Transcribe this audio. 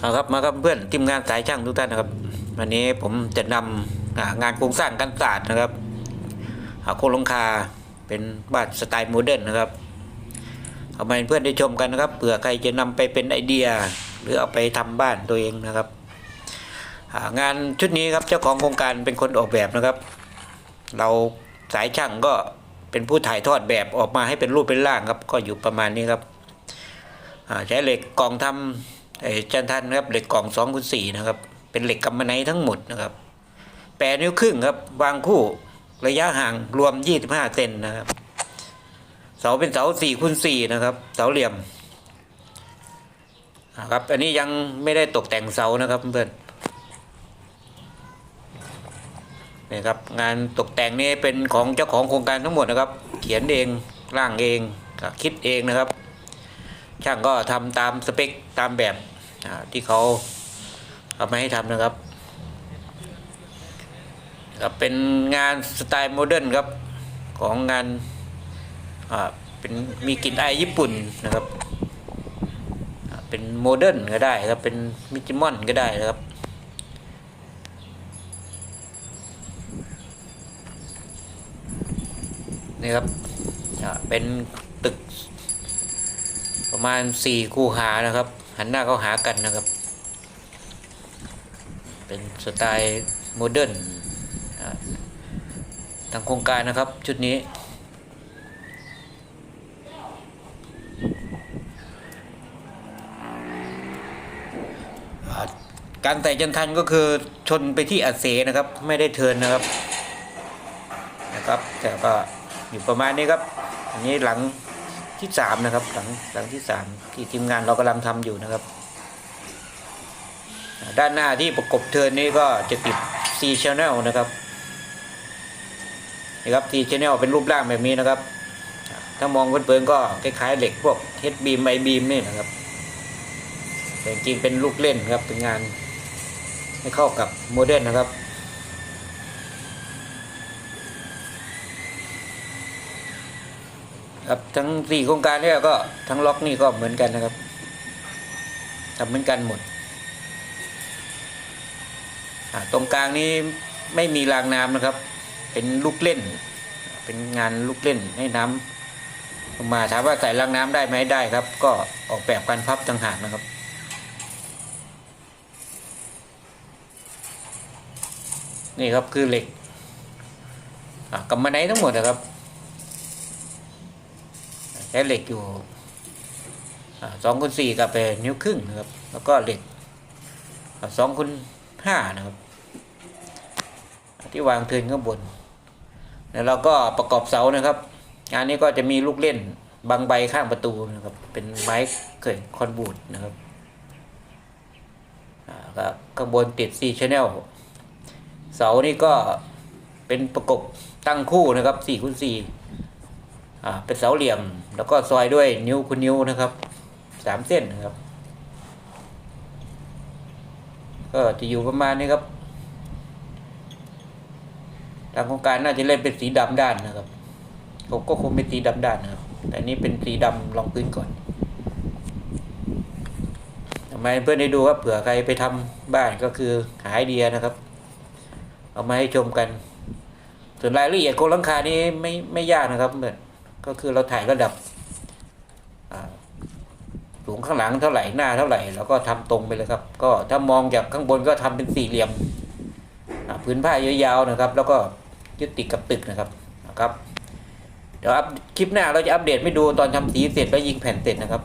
เอาครับมาครับเพื่อนทีมงานสายช่างทุกท่านนะครับ วันนี้ผมจะนำอ่างานโครงสร้างกันศาสตร์นะครับโครงหลังคาเป็นบ้านสไตล์โมเดิร์นนะครับเอามาให้เพื่อนได้ชมกันนะครับเผื่อใครจะนำไปเป็นไอเดีย หรือเอาไปทำบ้านตัวเองนะครับงานชุดนี้ครับเจ้าของโครงการเป็นคนออกแบบนะครับ เราสายช่างก็เป็นผู้ถ่ายทอดแบบออกมาให้เป็นรูปเป็นร่างครับ ก็อยู่ประมาณนี้ครับใช้เหล็กกองทำ ไอ้จันทันครับเหล็กกล่องสองคูณสี่นะครับ เป็นเหล็กกำมะไนทั้งหมดนะครับแปดนิ้วครึ่งครับ วางคู่ระยะห่างรวมยี่สิบห้าเซนนะครับ เสาเป็นเสาสี่คูณสี่นะครับ เสาเหลี่ยมครับ อันนี้ยังไม่ได้ตกแต่งเสานะครับเพื่อนนี่ครับงานตกแต่งนี่เป็นของเจ้าของโครงการทั้งหมดนะครับ เขียนเองร่างเองคิดเองนะครับ ช่างก็ทำตามสเปคตามแบบที่เขาเอามาให้ทำนะครับครับเป็นงานสไตล์โมเดิร์นครับของงานอ่าเป็นมีกลิ่นอายญี่ปุ่นนะครับ เป็นโมเดิร์นก็ได้ครับ เป็นมิจิมอนก็ได้นะครับ นี่ครับเป็นตึก ประมาณสี่คูหานะครับ หันหน้าเข้าหากันนะครับ เป็นสไตล์โมเดิร์นทางโครงการนะครับชุดนี้การแต่จันทันก็คือชนไปที่อัดเสนะครับ ไม่ได้เทินนะครับนะครับแต่ก็อยู่ประมาณนี้ครับ อันนี้หลัง ที่สามนะครับ หลังหลังที่สามที่ทีมงานเรากำลังทำอยู่นะครับ ด้านหน้าที่ประกบเทินนี้ก็จะติด C channel นะครับนี่ครับ C channel เป็นรูปร่างแบบนี้นะครับ ถ้ามองเผินๆก็คล้ายๆเหล็กพวก H beam I beam นี่นะครับ แต่จริงๆเป็นลูกเล่นครับเป็นงานให้เข้ากับโมเดิร์นนะครับ ครับทั้งสี่โครงการเนี่ยก็ทั้งล็อกนี่ก็เหมือนกันนะครับทำเหมือนกันหมดตรงกลางนี้ไม่มีรางน้ำนะครับ เป็นลูกเล่น เป็นงานลูกเล่นให้น้ำลงมาถามว่าใส่รางน้ำได้ไหมได้ครับ ก็ออกแบบการพับต่างหากนะครับนี่ครับคือเหล็กกำมะไนทั้งหมดนะครับ ใช้เหล็กอยู่สองคูณสี่กับเป็นนิ้วครึ่งนะครับ แล้วก็เหล็กสองคูณห้านะครับ ที่วางเทินข้างบน แล้วเราก็ประกอบเสานะครับ งานนี้ก็จะมีลูกเล่นบางใบข้างประตูนะครับ เป็นไม้เกิดคอนบูดนะครับก็ข้างบนติดซีชแนลเสานี่ก็เป็นประกบตั้งคู่นะครับสี่คูณสี่ อ่าเป็นเสาเหลี่ยม แล้วก็ซอยด้วยนิ้วคุณนิ้วนะครับสามเส้นนะครับ ก็จะอยู่ประมาณนี้ครับทางโครงการน่าจะเล่นเป็นสีดำด้านนะครับผมก็คงเป็นสีดำด้านนะครับ แต่นี้เป็นสีดำรองพื้นก่อนทำไมเพื่อนได้ดูครับเผื่อใครไปทำบ้านก็คือหาไอเดียนะครับ เอามาให้ชมกัน ส่วนรายละเอียดโครงหลังคานี้ไม่ไม่ยากนะครับเพื่อน ก็คือเราถ่ายระดับสูงข้างหลังเท่าไหร่หน้าเท่าไหร่แล้วก็ทำตรงไปเลยครับ ก็ถ้ามองจากข้างบนก็ทำเป็นสี่เหลี่ยมพื้นผ้ายาวๆนะครับ แล้วก็ยึดติดกับตึกนะครับนะครับ เดี๋ยวอัพคลิปหน้าเราจะอัปเดตไม่ดูตอนทำสีเสร็จแล้วยิงแผ่นเสร็จนะครับ